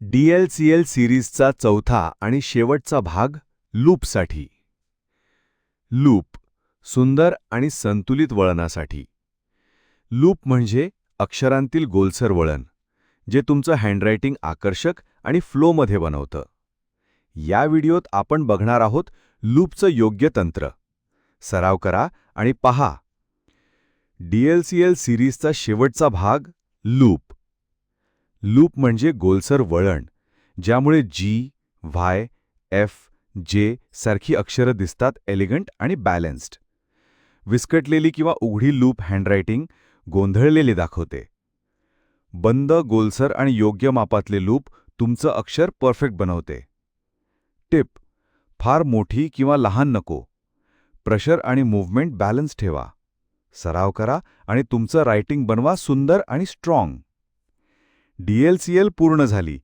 D L C L सिरीजचा चौथा आणि शेवटचा भाग लूपसाठी. लूप सुंदर आणि संतुलित वळणासाठी. लूप म्हणजे अक्षरांतील गोलसर वळण जे तुमचं हँडरायटिंग आकर्षक आणि फ्लोमध्ये बनवतं. या व्हिडिओत आपण बघणार आहोत लूपचं योग्य तंत्र. सराव करा आणि पहा. डी एल सी एल सिरीजचा शेवटचा भाग लूप. लूप म्हणजे गोलसर वळण ज्यामुळे जी व्हाय एफ जे सारखी अक्षरं दिसतात एलिगंट आणि बॅलन्स्ड विस्कटलेली किंवा उघडी लूप हँडरायटिंग गोंधळलेली दाखवते. बंद गोलसर आणि योग्य मापातले लूप तुमचं अक्षर परफेक्ट बनवते. टिप फार मोठी किंवा लहान नको. प्रेशर आणि मूव्हमेंट बॅलन्स ठेवा. सराव करा आणि तुमचं रायटिंग बनवा सुंदर आणि स्ट्रॉंग डीएलसीएल पूर्ण झाली.